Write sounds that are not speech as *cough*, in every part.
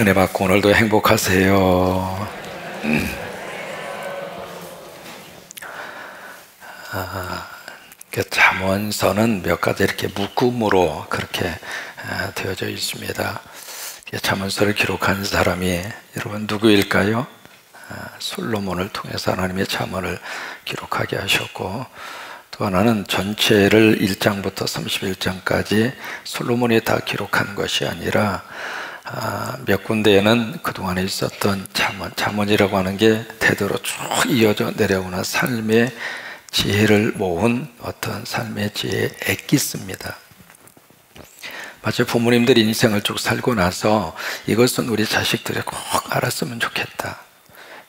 은혜 받고 오늘도 행복하세요. 음. 아, 잠언서는 몇 가지 이렇게 묶음으로 그렇게 아, 되어져 있습니다. 잠언서를 기록한 사람이 여러분 누구일까요? 아, 솔로몬을 통해서 하나님의 잠언을 기록하게 하셨고 또 하나는 전체를 1장부터 31장까지 솔로몬이 다 기록한 것이 아니라 아, 몇 군데에는 그동안에 있었던 잠언, 잠언이라고 하는 게 대대로 쭉 이어져 내려오는 삶의 지혜를 모은 어떤 삶의 지혜의 엑기스입니다. 마치 부모님들 인생을 쭉 살고 나서 이것은 우리 자식들이 꼭 알았으면 좋겠다.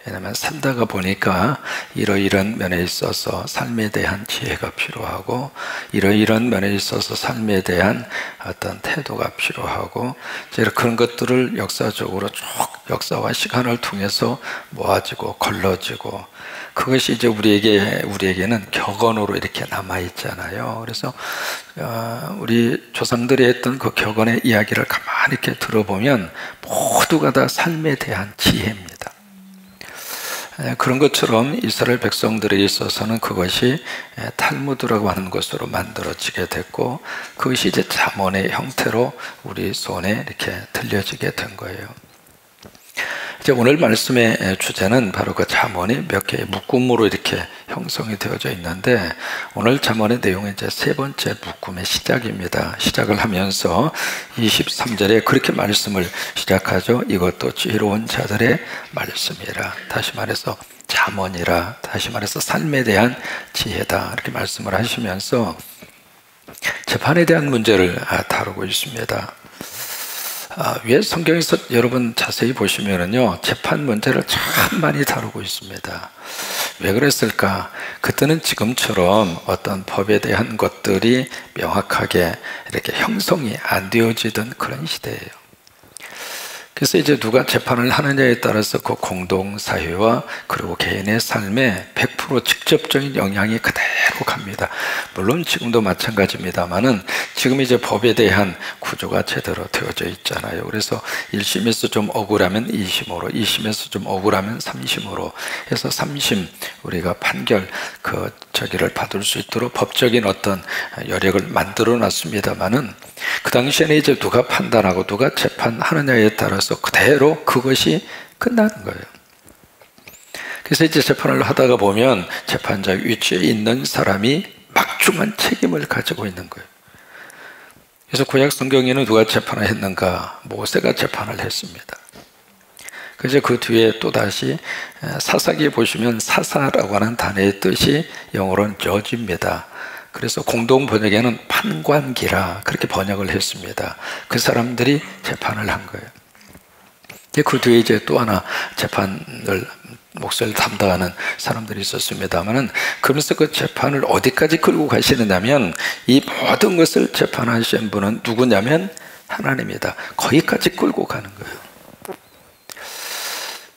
왜냐하면 살다가 보니까 이러이런 면에 있어서 삶에 대한 지혜가 필요하고 이러이런 면에 있어서 삶에 대한 어떤 태도가 필요하고 그런 것들을 역사적으로 쭉 역사와 시간을 통해서 모아지고 걸러지고 그것이 이제 우리에게 우리에게는 격언으로 이렇게 남아 있잖아요. 그래서 어, 우리 조상들이 했던 그 격언의 이야기를 가만히 이렇게 들어보면 모두가 다 삶에 대한 지혜입니다. 예, 그런 것처럼 이스라엘 백성들에 있어서는 그것이 예, 탈무드라고 하는 것으로 만들어지게 됐고 그것이 이제 잠언의 형태로 우리 손에 이렇게 들려지게 된 거예요. 이제 오늘 말씀의 주제는 바로 그 잠언이 몇 개의 묶음으로 이렇게 형성이 되어져 있는데 오늘 잠언의 내용은 이제 세 번째 묶음의 시작입니다. 시작을 하면서 23절에 그렇게 말씀을 시작하죠. 이것도 지혜로운 자들의 말씀이라. 다시 말해서 잠언이라. 다시 말해서 삶에 대한 지혜다. 이렇게 말씀을 하시면서 재판에 대한 문제를 다루고 있습니다. 아, 위에 성경에서 여러분 자세히 보시면은요 재판 문제를 참 많이 다루고 있습니다. 왜 그랬을까? 그때는 지금처럼 어떤 법에 대한 것들이 명확하게 이렇게 형성이 안 되어지던 그런 시대예요. 그래서 이제 누가 재판을 하느냐에 따라서 그 공동 사회와 그리고 개인의 삶에 100% 직접적인 영향이 그대로 갑니다. 물론 지금도 마찬가지입니다만은 지금 이제 법에 대한 구조가 제대로 되어져 있잖아요. 그래서 1심에서 좀 억울하면 2심으로, 2심에서 좀 억울하면 3심으로 해서 3심 우리가 판결 그 저기를 받을 수 있도록 법적인 어떤 여력을 만들어 놨습니다만은 그 당시에는 이제 누가 판단하고 누가 재판하느냐에 따라서 그대로 그것이 끝나는 거예요. 그래서 이제 재판을 하다가 보면 재판자 위치에 있는 사람이 막중한 책임을 가지고 있는 거예요. 그래서 구약 성경에는 누가 재판을 했는가? 모세가 재판을 했습니다. 그래서 그 뒤에 또 다시 사사기에 보시면 사사라고 하는 단어의 뜻이 영어로는 저지입니다. 그래서 공동 번역에는 판관기라 그렇게 번역을 했습니다. 그 사람들이 재판을 한 거예요. 그 뒤에 이제 또 하나 재판을 목소리를 담당하는 사람들이 있었습니다만은 그러면서 그 재판을 어디까지 끌고 가시느냐면 이 모든 것을 재판하신 분은 누구냐면 하나님이다. 거기까지 끌고 가는 거예요.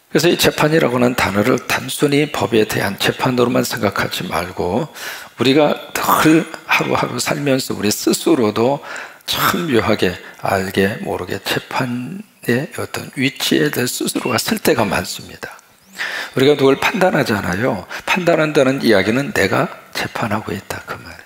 그래서 이 재판이라고 하는 단어를 단순히 법에 대한 재판으로만 생각하지 말고 우리가 늘 하루하루 살면서 우리 스스로도 참 묘하게 알게 모르게 재판의 어떤 위치에 대해 스스로가 쓸 때가 많습니다. 우리가 누굴 판단하잖아요. 판단한다는 이야기는 내가 재판하고 있다. 그 말.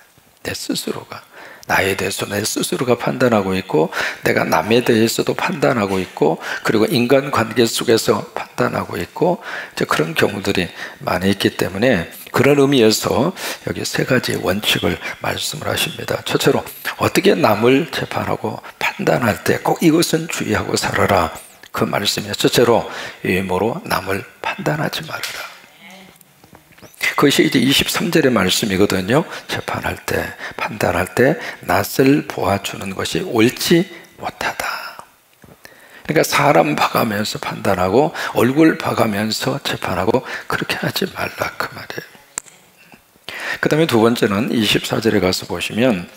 내 스스로가. 나에 대해서 내 스스로가 판단하고 있고 내가 남에 대해서도 판단하고 있고 그리고 인간 관계 속에서 판단하고 있고 이제 그런 경우들이 많이 있기 때문에 그런 의미에서 여기 세 가지 원칙을 말씀을 하십니다. 첫째로 어떻게 남을 재판하고 판단할 때 꼭 이것은 주의하고 살아라. 그 말씀이에요. 첫째로 외모로 남을 판단하지 말아라. 그것이 이제 23절의 말씀이거든요. 재판할 때, 판단할 때 낯을 보아주는 것이 옳지 못하다. 그러니까 사람 봐가면서 판단하고 얼굴 봐가면서 재판하고 그렇게 하지 말라 그 말이에요. 그 다음에 두 번째는 24절에 가서 보시면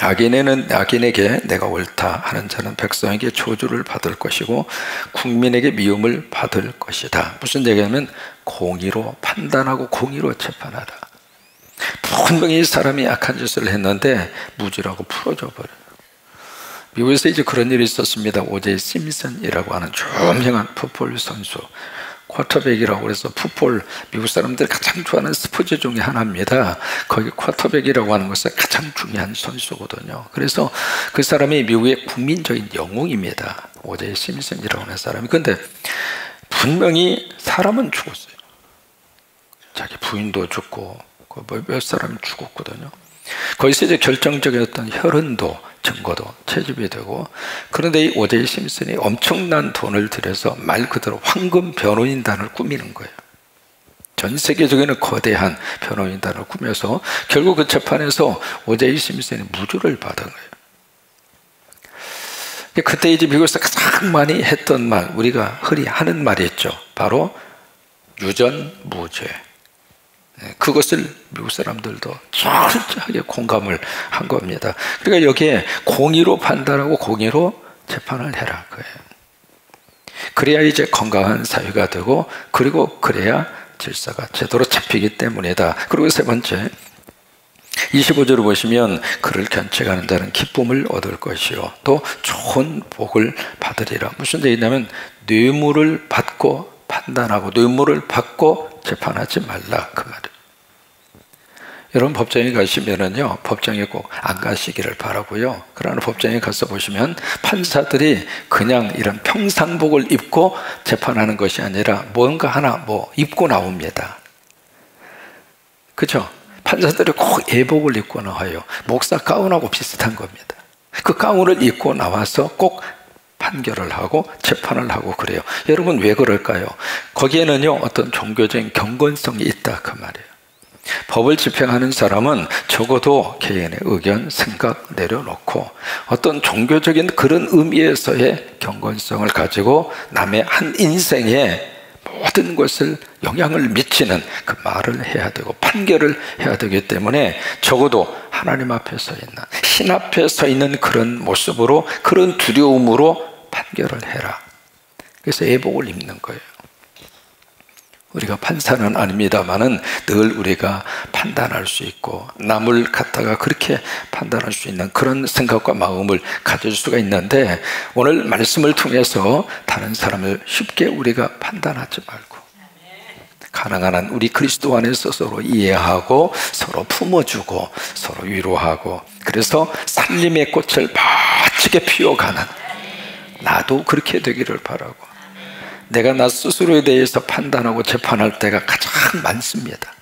악인에는 악인에게 내가 옳다 하는 자는 백성에게 조주를 받을 것이고 국민에게 미움을 받을 것이다. 무슨 얘기냐면 공의로 판단하고 공의로 재판하라. 분명히 사람이 악한 짓을 했는데 무지라고 풀어줘 버려요. 미국에서 이제 그런 일이 있었습니다. 오제 심슨이라고 하는 유명한 풋볼 선수. 쿼터백이라고 그래서 풋볼 미국 사람들이 가장 좋아하는 스포츠 중에 하나입니다. 거기 쿼터백이라고 하는 것은 가장 중요한 선수거든요. 그래서 그 사람이 미국의 국민적인 영웅입니다. 오제 심슨이라고 하는 사람이. 근데 분명히 사람은 죽었어요. 자기 부인도 죽고 그뭐몇 사람이 죽었거든요. 거기서 이제 결정적인 어떤 혈흔도 증거도 채집이 되고 그런데 이 오데이 심슨이 엄청난 돈을 들여서 말 그대로 황금 변호인단을 꾸미는 거예요. 전 세계적인 거대한 변호인단을 꾸며서 결국 그 재판에서 오데이 심슨이 무죄를 받은 거예요. 그때 이제 미국에서 가장 많이 했던 말, 우리가 흔히 하는 말이 있죠. 바로 유전 무죄. 네, 그것을 미국 사람들도 철저하게 공감을 한 겁니다. 그러니까 여기에 공의로 판단하고 공의로 재판을 해라 그예요. 그래야 이제 건강한 사회가 되고 그리고 그래야 질서가 제대로 잡히기 때문이다. 그리고 세 번째 25절을 보시면 그를 견책하는 자는 기쁨을 얻을 것이요 또 좋은 복을 받으리라. 무슨 얘기냐면 뇌물을 받고 판단하고 뇌물을 받고 재판하지 말라 그 말이에요. 여러분 법정에 가시면은요 법정에 꼭 안 가시기를 바라고요. 그러나 법정에 가서 보시면 판사들이 그냥 이런 평상복을 입고 재판하는 것이 아니라 뭔가 하나 뭐 입고 나옵니다. 그죠? 판사들이 꼭 예복을 입고 나와요. 목사 가운하고 비슷한 겁니다. 그 가운을 입고 나와서 꼭 판결을 하고 재판을 하고 그래요. 여러분 왜 그럴까요? 거기에는요 어떤 종교적인 경건성이 있다 그 말이에요. 법을 집행하는 사람은 적어도 개인의 의견, 생각 내려놓고 어떤 종교적인 그런 의미에서의 경건성을 가지고 남의 한 인생에 모든 것을 영향을 미치는 그 말을 해야 되고 판결을 해야 되기 때문에 적어도 하나님 앞에 서 있는 신 앞에 서 있는 그런 모습으로 그런 두려움으로 판결을 해라. 그래서 애복을 입는 거예요. 우리가 판사는 아닙니다만은 늘 우리가 판단할 수 있고 남을 갖다가 그렇게 판단할 수 있는 그런 생각과 마음을 가질 수가 있는데 오늘 말씀을 통해서 다른 사람을 쉽게 우리가 판단하지 말고 가능한 한 우리 그리스도 안에서 서로 이해하고 서로 품어주고 서로 위로하고 그래서 살림의 꽃을 멋지게 피워가는 나도 그렇게 되기를 바라고 내가 나 스스로에 대해서 판단하고 재판할 때가 가장 많습니다.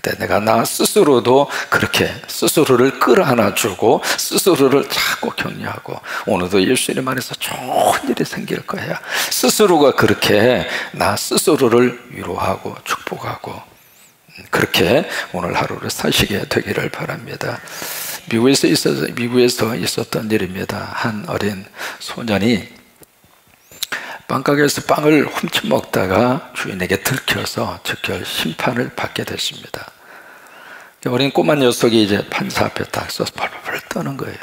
근데 내가 나 스스로도 그렇게 스스로를 끌어안아주고 스스로를 자꾸 격려하고 오늘도 예수님 안에서 좋은 일이 생길 거야. 스스로가 그렇게 나 스스로를 위로하고 축복하고 그렇게 오늘 하루를 사시게 되기를 바랍니다. 미국에서 있어 미국에서 있었던 일입니다. 한 어린 소년이 빵가게에서 빵을 훔쳐 먹다가 주인에게 들켜서 즉결 심판을 받게 됐습니다. 어린 꼬마 녀석이 이제 판사 앞에 딱 서서 벌벌 떠는 거예요.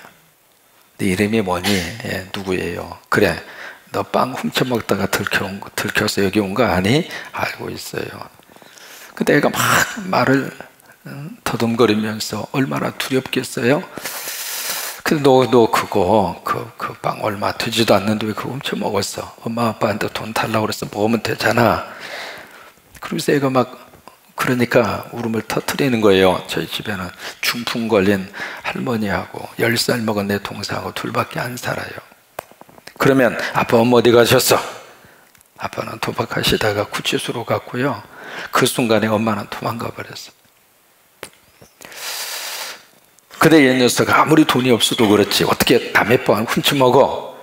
네 이름이 뭐니? 예, 누구예요? 그래, 너 빵 훔쳐 먹다가 들켜 들켜서 여기 온 거 아니? 알고 있어요. 근데 애가 막 말을 더듬거리면서 얼마나 두렵겠어요? 근데 너, 너 그거, 그, 그 빵 얼마 되지도 않는데 왜 그거 훔쳐 먹었어? 엄마, 아빠한테 돈 달라고 그래서 먹으면 되잖아. 그러면서 애가 막, 그러니까 울음을 터트리는 거예요. 저희 집에는 중풍 걸린 할머니하고 10살 먹은 내 동생하고 둘밖에 안 살아요. 그러면 아빠 엄마 어디 가셨어? 아빠는 도박하시다가 구치소로 갔고요. 그 순간에 엄마는 도망가 버렸어. 근데 이 녀석 아무리 돈이 없어도 그렇지 어떻게 담배 빵을 훔쳐 먹어?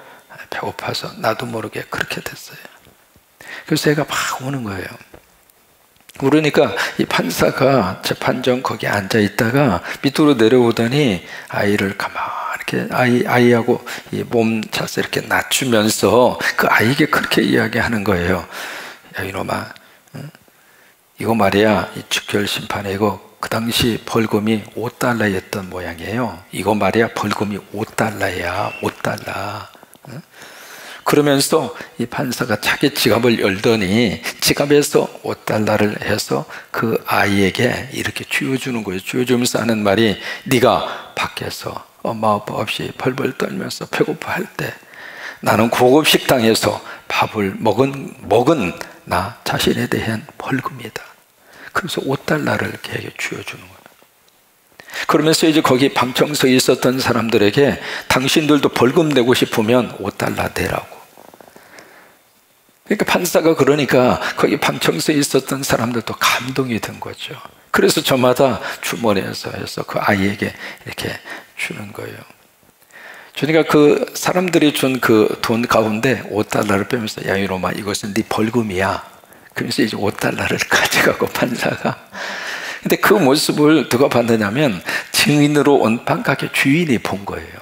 배고파서 나도 모르게 그렇게 됐어요. 그래서 애가 막 우는 거예요. 그러니까 이 판사가 재판정 거기 앉아 있다가 밑으로 내려오더니 아이를 가만히 이렇게 아이 아이하고 몸 자세 이렇게 낮추면서 그 아이에게 그렇게 이야기하는 거예요. 야 이놈아, 응? 이거 말이야 이 즉결 심판에 이거 그 당시 벌금이 5달러였던 모양이에요. 이거 말이야 벌금이 5달러야 5달러. 그러면서 이 판사가 자기 지갑을 열더니 지갑에서 5달러를 해서 그 아이에게 이렇게 쥐어주는 거예요. 쥐어주면서 하는 말이 네가 밖에서 엄마 아빠 없이 벌벌 떨면서 배고파할 때 나는 고급 식당에서 밥을 먹은 먹은 나 자신에 대한 벌금이다. 그래서 5달러를 걔에게 쥐어주는 거예요. 그러면서 이제 거기 방청석에 있었던 사람들에게 당신들도 벌금 내고 싶으면 5달러 내라고. 그러니까 판사가 그러니까 거기 방청석에 있었던 사람들도 감동이 된 거죠. 그래서 저마다 주머니에서 해서 그 아이에게 이렇게 주는 거예요. 그러니까 그 사람들이 준 그 돈 가운데 5달러를 빼면서 야 이놈아 이것은 네 벌금이야. 그래서 이제 5달러를 *laughs* 가져가고 판사가 근데 그 모습을 누가 봤느냐면 증인으로 온 빵가게 주인이 본 거예요.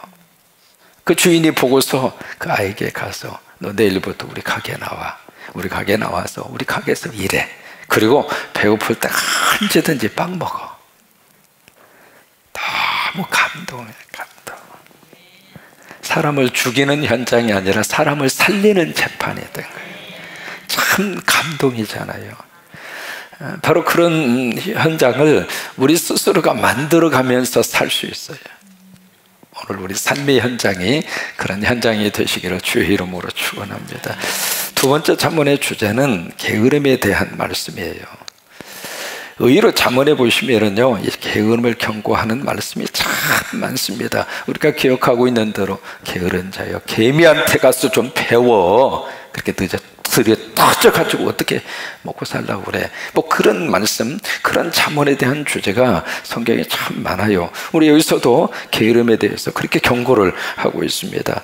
그 주인이 보고서 그 아이에게 가서 너 내일부터 우리 가게 나와. 우리 가게 나와서 우리 가게에서 일해. 그리고 배고플 때 언제든지 빵 먹어. 너무 감동해, 감동. 사람을 죽이는 현장이 아니라 사람을 살리는 재판이 된 거예요. 참 감동이잖아요. 바로 그런 현장을 우리 스스로가 만들어가면서 살 수 있어요. 오늘 우리 삶의 현장이 그런 현장이 되시기를 주의 이름으로 축원합니다. 두 번째 자문의 주제는 게으름에 대한 말씀이에요. 의외로 자문해 보시면은요, 이 게으름을 경고하는 말씀이 참 많습니다. 우리가 기억하고 있는 대로 게으른 자여, 개미한테 가서 좀 배워. 그렇게 늦었 들여 터져가지고 어떻게 먹고 살라고 그래. 뭐 그런 말씀, 그런 자문에 대한 주제가 성경에 참 많아요. 우리 여기서도 게으름에 대해서 그렇게 경고를 하고 있습니다.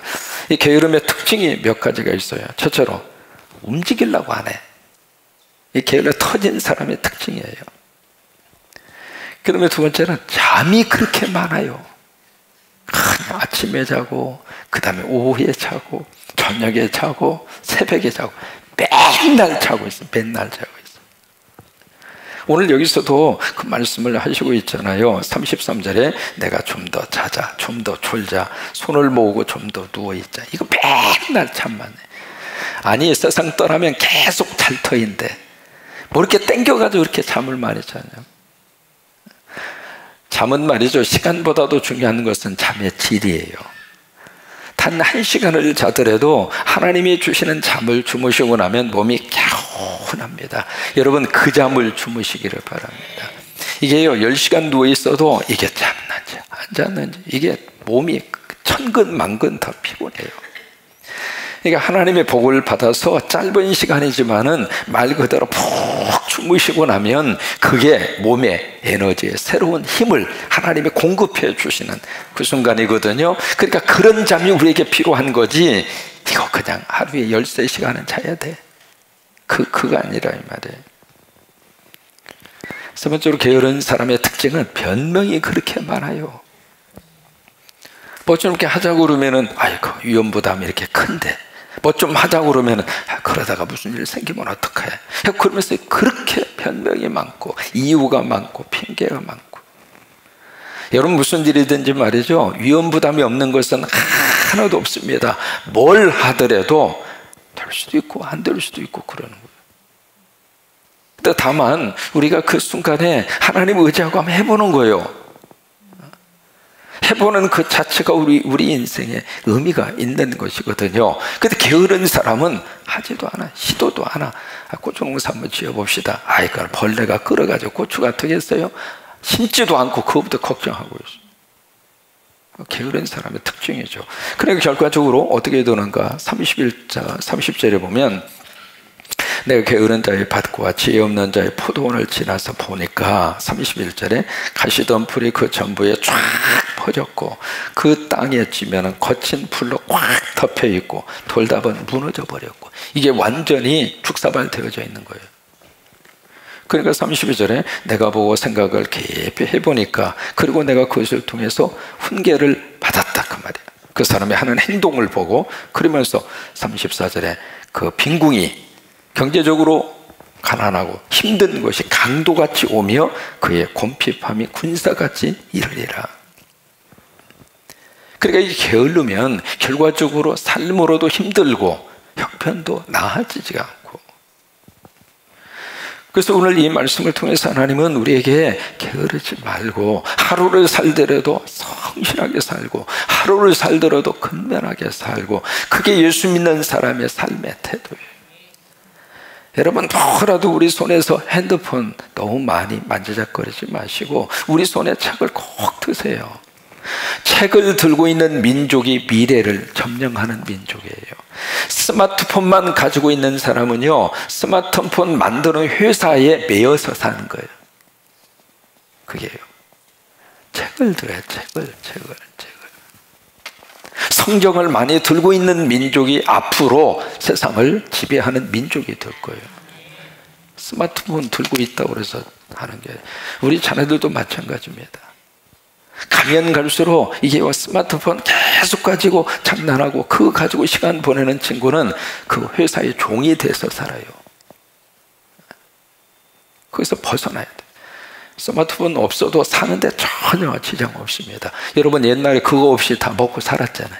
이 게으름의 특징이 몇 가지가 있어요. 첫째로, 움직이려고 하네. 이 게으름 터진 사람의 특징이에요. 그 다음에 두 번째는 잠이 그렇게 많아요. 아침에 자고, 그 다음에 오후에 자고, 저녁에 자고, 새벽에 자고, 맨날 자고 있어. 맨날 자고 있어. 오늘 여기서도 그 말씀을 하시고 있잖아요. 33절에 내가 좀 더 자자, 좀 더 졸자, 손을 모으고 좀 더 누워 있자. 이거 맨날 참만 해. 아니, 세상 떠나면 계속 잘 터인데, 뭐 이렇게 땡겨가지고 이렇게 잠을 많이 자냐. 잠은 말이죠. 시간보다도 중요한 것은 잠의 질이에요. 단 한 시간을 자더라도 하나님이 주시는 잠을 주무시고 나면 몸이 개운합니다. 여러분 그 잠을 주무시기를 바랍니다. 이게요 10시간 누워 있어도 이게 잠난지 안 잤는지 이게 몸이 천근 만근 더 피곤해요. 그러니까 하나님의 복을 받아서 짧은 시간이지만은 말 그대로 푹 주무시고 나면 그게 몸에 에너지에 새로운 힘을 하나님이 공급해 주시는 그 순간이거든요. 그러니까 그런 잠이 우리에게 필요한 거지. 이거 그냥 하루에 13시간은 자야 돼. 그, 그가 아니라 이 말이에요. 세 번째로 게으른 사람의 특징은 변명이 그렇게 많아요. 뭐좀 이렇게 하자고 그러면은, 아이고, 위험부담이 이렇게 큰데. 뭐 좀 하자고 그러면 아, 그러다가 무슨 일 생기면 어떡해? 그러면서 그렇게 변명이 많고 이유가 많고 핑계가 많고. 여러분 무슨 일이든지 말이죠. 위험 부담이 없는 것은 하나도 없습니다. 뭘 하더라도 될 수도 있고 안 될 수도 있고 그러는 거예요. 다만 우리가 그 순간에 하나님 의지하고 한번 해보는 거예요 해보는 그 자체가 우리, 우리 인생에 의미가 있는 것이거든요. 근데 게으른 사람은 하지도 않아. 시도도 않아. 아, 고추 농사 한번 지어봅시다. 아이, 그 벌레가 끌어가지고 고추가 되겠어요? 심지도 않고 그것부터 걱정하고 있어. 게으른 사람의 특징이죠. 그러니까 결과적으로 어떻게 되는가? 31자, 30절에 보면 내가 게으른 자의 밭과 지혜 없는 자의 포도원을 지나서 보니까 31절에 가시던 풀이 그 전부에 쫙 퍼졌고 그 땅에 찌면 거친 풀로 꽉 덮여 있고 돌답은 무너져 버렸고 이게 완전히 축사발되어져 있는 거예요. 그러니까 32절에 내가 보고 생각을 깊이 해보니까 그리고 내가 그것을 통해서 훈계를 받았다 그 말이에요. 그 사람이 하는 행동을 보고 그러면서 34절에 그 빈궁이 경제적으로 가난하고 힘든 것이 강도같이 오며 그의 곰핍함이 군사같이 이르리라. 그러니까 이 게을르면 결과적으로 삶으로도 힘들고 형편도 나아지지가 않고 그래서 오늘 이 말씀을 통해서 하나님은 우리에게 게으르지 말고 하루를 살더라도 성실하게 살고 하루를 살더라도 근면하게 살고 그게 예수 믿는 사람의 삶의 태도예요. 여러분 뭐라도 우리 손에서 핸드폰 너무 많이 만지작거리지 마시고 우리 손에 책을 꼭 드세요. 책을 들고 있는 민족이 미래를 점령하는 민족이에요. 스마트폰만 가지고 있는 사람은요, 스마트폰 만드는 회사에 매여서 사는 거예요. 그게요. 책을 들어야 책을, 책을, 책을. 성경을 많이 들고 있는 민족이 앞으로 세상을 지배하는 민족이 될 거예요. 스마트폰 들고 있다고 그래서 하는 게 우리 자녀들도 마찬가지입니다. 가면 갈수록 이게 스마트폰 계속 가지고 장난하고 그거 가지고 시간 보내는 친구는 그 회사의 종이 돼서 살아요. 거기서 벗어나야 돼. 스마트폰 없어도 사는데 전혀 지장 없습니다. 여러분 옛날에 그거 없이 다 먹고 살았잖아요.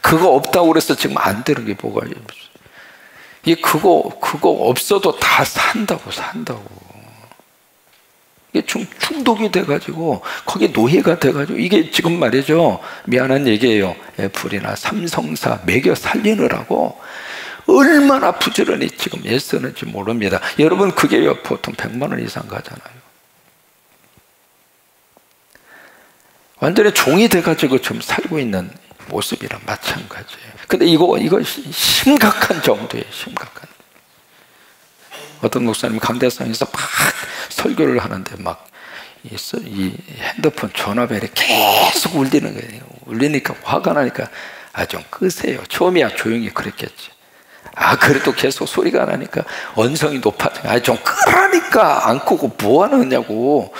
그거 없다고 그래서 지금 안 되는 게 뭐가 있어요. 이 그거 그거 없어도 다 산다고 산다고. 이게 중, 중독이 돼가지고 거기 노예가 돼가지고 이게 지금 말이죠 미안한 얘기예요 애플이나 삼성사 매겨 살리느라고 얼마나 부지런히 지금 애쓰는지 모릅니다 여러분 그게 보통 100만 원 이상 가잖아요 완전히 종이 돼가지고 좀 살고 있는 모습이랑 마찬가지예요 근데 이거 이거 심각한 정도예요 심각한 어떤 목사님 강대상에서 막 설교를 하는데 막 이 핸드폰 전화벨이 계속 울리는 거예요. 울리니까 화가 나니까 아 좀 끄세요. 처음이야 조용히 그랬겠지. 아 그래도 계속 소리가 나니까 언성이 높아져. 아 좀 끄라니까 안 끄고 뭐 하느냐고.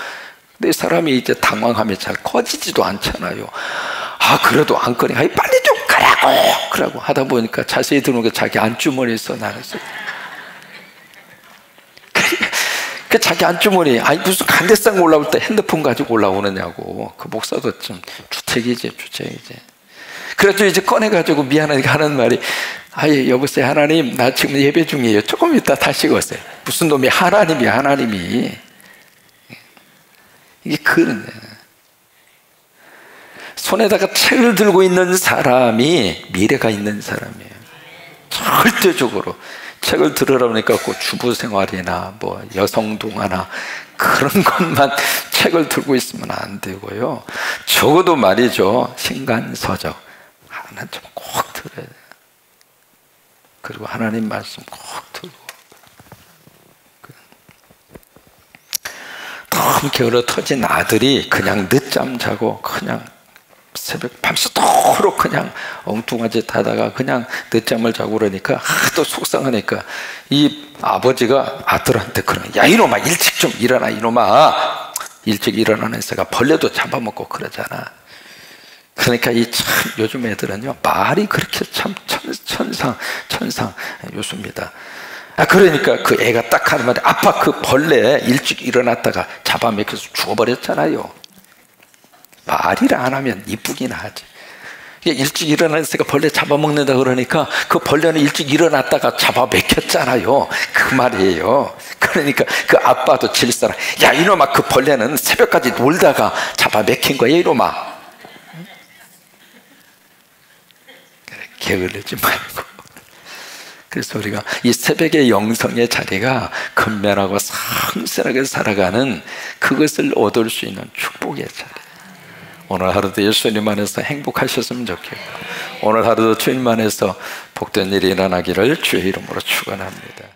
근데 사람이 이제 당황하면 잘 커지지도 않잖아요. 아 그래도 안 끄니. 아 빨리 좀 끄라고. 그러고 하다 보니까 자세히 들어오니까 자기 안주머니에서 소리. *laughs* 그 자기 안주머니 아니 무슨 간대상 올라올 때 핸드폰 가지고 올라오느냐고 그 목사도 좀 주책이지 주책이지 그래서 이제 꺼내가지고 미안하니까 하는 말이 아예 여보세요 하나님 나 지금 예배 중이에요. 조금 이따 다시 오세요. 무슨 놈이? 하나님이 하나님이. 이게 그런 손에다가 책을 들고 있는 사람이 미래가 있는 사람이에요. 절대적으로. 책을 들으라니까 그 주부 생활이나 뭐 여성 동화나 그런 것만 *laughs* 책을 들고 있으면 안 되고요. 적어도 말이죠. 신간서적 하나 좀 꼭 들어야 돼요. 그리고 하나님 말씀 꼭 들고. 너무 게으러 터진 아들이 그냥 늦잠 자고 그냥 새벽 밤새도록 그냥 엉뚱한 짓 하다가 그냥 늦잠을 자고 그러니까 하도 속상하니까 이 아버지가 아들한테 그러는 야 이놈아 일찍 좀 일어나 이놈아 일찍 일어나는 새가 벌레도 잡아먹고 그러잖아 그러니까 이 참 요즘 애들은요 말이 그렇게 참 천상 천상 요수입니다 아 그러니까 그 애가 딱 하는 말이 아빠 그 벌레 일찍 일어났다가 잡아먹혀서 죽어버렸잖아요 말이라 안 하면 이쁘긴 하지. 일찍 일어나니까 벌레 잡아먹는다 그러니까 그 벌레는 일찍 일어났다가 잡아먹혔잖아요. 그 말이에요. 그러니까 그 아빠도 질사라. 야, 이놈아, 그 벌레는 새벽까지 놀다가 잡아먹힌 거야, 이놈아. 게을르지 말고. 그래서 우리가 이 새벽의 영성의 자리가 근면하고 성실하게 살아가는 그것을 얻을 수 있는 축복의 자리. 오늘 하루도 예수님 안에서 행복하셨으면 좋겠고 오늘 하루도 주님 안에서 복된 일이 일어나기를 주의 이름으로 축원합니다.